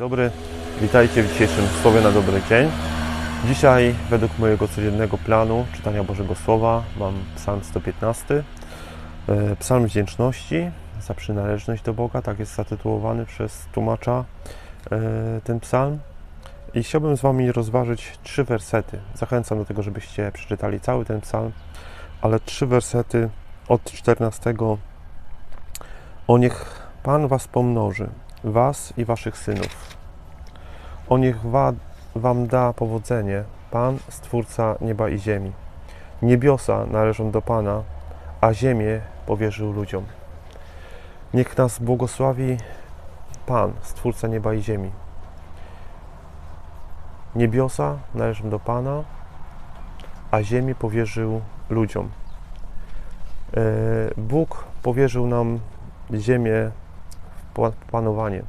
dobry, witajcie w dzisiejszym Słowie na dobry dzień. Dzisiaj według mojego codziennego planu czytania Bożego Słowa mam psalm 115, e, psalm wdzięczności za przynależność do Boga, tak jest zatytułowany przez tłumacza e, ten psalm. I chciałbym z Wami rozważyć trzy wersety. Zachęcam do tego, żebyście przeczytali cały ten psalm, ale trzy wersety od 14. O niech Pan Was pomnoży, Was i Waszych synów. O niech wa, Wam da powodzenie, Pan, Stwórca nieba i ziemi. Niebiosa należą do Pana, a ziemię powierzył ludziom. Niech nas błogosławi Pan, Stwórca nieba i ziemi. Niebiosa należą do Pana, a ziemię powierzył ludziom. E, Bóg powierzył nam ziemię panowanie.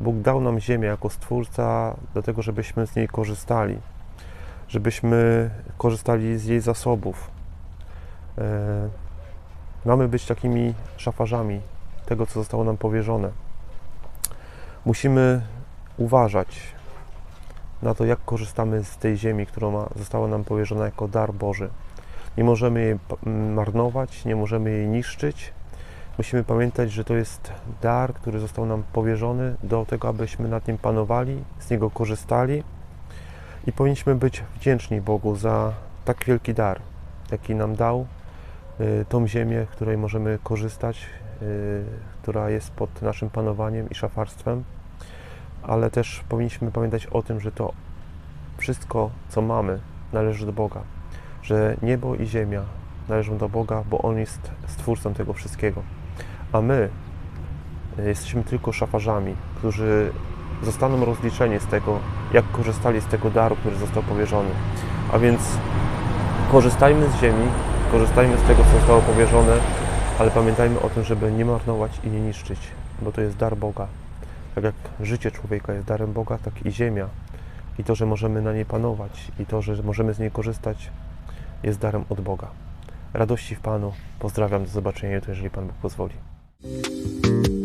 Bóg dał nam ziemię jako Stwórca do tego, żebyśmy z niej korzystali, żebyśmy korzystali z jej zasobów. E, Mamy być takimi szafarzami tego, co zostało nam powierzone. Musimy uważać na to, jak korzystamy z tej ziemi, która ma, została nam powierzona jako dar Boży. Nie możemy jej marnować, nie możemy jej niszczyć. Musimy pamiętać, że to jest dar, który został nam powierzony do tego, abyśmy nad nim panowali, z niego korzystali i powinniśmy być wdzięczni Bogu za tak wielki dar, jaki nam dał, y, tą ziemię, w której możemy korzystać, y, która jest pod naszym panowaniem i szafarstwem, ale też powinniśmy pamiętać o tym, że to wszystko, co mamy, należy do Boga, że niebo i ziemia należą do Boga, bo On jest stwórcą tego wszystkiego a my jesteśmy tylko szafarzami, którzy zostaną rozliczeni z tego, jak korzystali z tego daru, który został powierzony. A więc korzystajmy z ziemi, korzystajmy z tego, co zostało powierzone, ale pamiętajmy o tym, żeby nie marnować i nie niszczyć, bo to jest dar Boga. Tak jak życie człowieka jest darem Boga, tak i ziemia i to, że możemy na niej panować i to, że możemy z niej korzystać, jest darem od Boga. Radości w Panu. Pozdrawiam, do zobaczenia jutro, jeżeli Pan Bóg pozwoli. Música